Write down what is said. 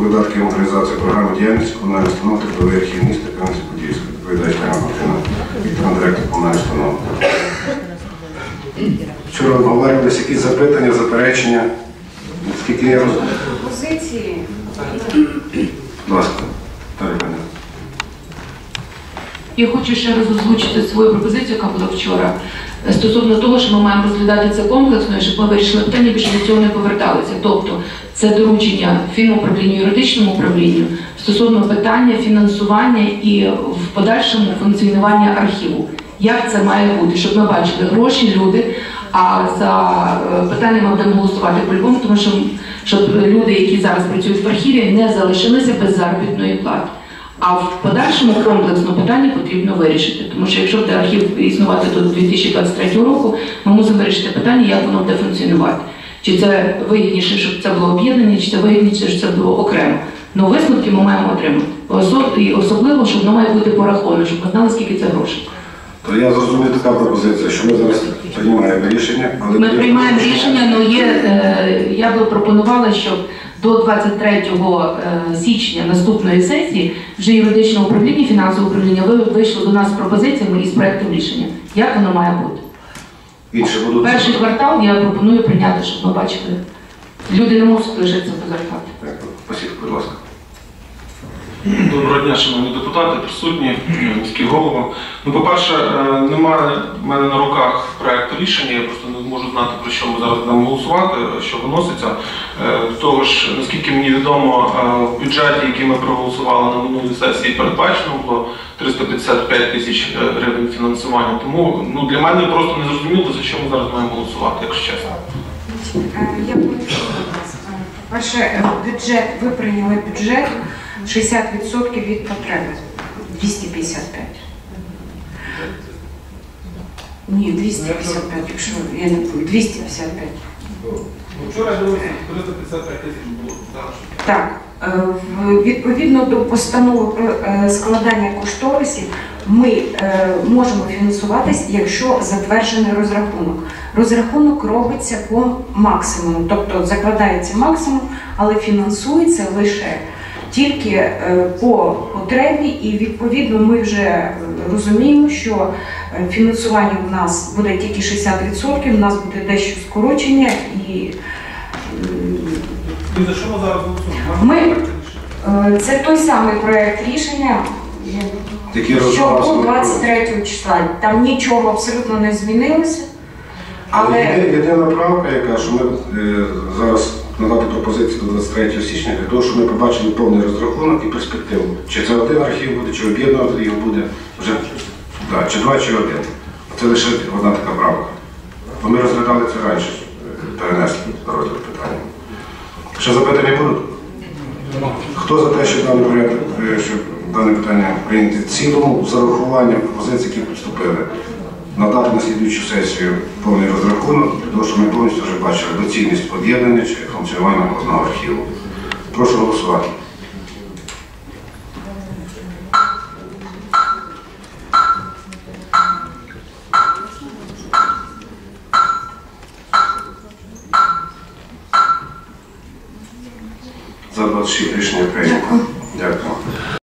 видатки амортизації програми діяльності комунальної установи трудовий архів міста Кам'янець-Подільська. Відповідає Мартина, Віктор директор комунальної установи. Вчора обговорювалися якісь запитання, заперечення. Наскільки я розумію. Позиції Будь ласка, Павлівна. Я хочу ще раз озвучити свою пропозицію, яка була вчора, стосовно того, що ми маємо розглядати це комплексно, і щоб ми вирішили питання, більше до цього не поверталися. Тобто це доручення фінуправлінню, юридичному управлінню стосовно питання фінансування і в подальшому функціонування архіву. Як це має бути, щоб ми бачили гроші, люди. А за е, питання ми будемо голосувати по-любому, тому що щоб люди, які зараз працюють в архіві, не залишилися без заробітної плати. А в подальшому комплексно питання потрібно вирішити, тому що якщо буде архів існувати до 2023 року, ми мусимо вирішити питання, як воно буде функціонувати. Чи це вигідніше, щоб це було об'єднання, чи це вигідніше, щоб це було окремо. Ну висновки ми маємо отримати. І особливо, щоб воно має бути пораховано, щоб ми знали, скільки це грошей. То я зрозумів така пропозиція, що ми зараз приймаємо рішення, але Ми приймаємо рішення, але є, е, я би пропонувала, щоб до 23 е, січня наступної сесії вже юридичне управління, фінансове управління ви вийшло до нас з пропозиціями і з проектом рішення. Як воно має бути? Інші будуть. Перший квартал я пропоную прийняти, щоб ми бачили. Люди не можуть лишитися по зарплаті. Дякую. Спасибо, будь ласка. Доброго дня, шановні депутати, присутні, міський голово. Ну, по-перше, е, немає в мене на руках проекту рішення, я просто не можу знати, про що ми зараз будемо голосувати, що виноситься. Е, До того ж, наскільки мені відомо, е, в бюджеті, який ми проголосували на минулій сесії, передбачено було 355 тисяч е, гривень фінансування. Тому ну, для мене просто не зрозуміло, за що ми зараз маємо голосувати, якщо чесно. Е, Я поясню вас. Е, Перше, е, бюджет, ви прийняли бюджет 60% від потреби. 255. Ні, 255, якщо я не помню, 255. Вчора дивилися 355 тисяч було. Так, е, відповідно до постанови про е, складання кошторисів, ми е, можемо фінансуватись, якщо затверджений розрахунок. Розрахунок робиться по максимуму, тобто закладається максимум, але фінансується лише тільки е, по потребі, і відповідно ми вже е, розуміємо, що е, фінансування в нас буде тільки 60%, у нас буде дещо скорочення і І за що ми зараз голосуємо? Ми- Це той самий проект рішення, що був 23 числа. Там нічого абсолютно не змінилося. Але Але єдина правка, яка що ми е, зараз надати пропозицію до 23 січня для того, щоб ми побачили повний розрахунок і перспективу. Чи це один архів буде, чи об'єднувати його буде вже да, чи два, чи один. Це лише одна така правка. Бо ми розглядали це раніше, перенесли на розгляд питання. Ще запитання будуть? Хто за те, щоб дане, порядок, е, щоб дане питання прийняти в цілому з урахуванням пропозицій, які поступили? Надати на слідуючу сесію повний розрахунок, того, щоб ми повністю вже бачили доцільність об'єднання чи функціонування одного архіву. Прошу голосувати. За 26 рішення прийнято. Дякую.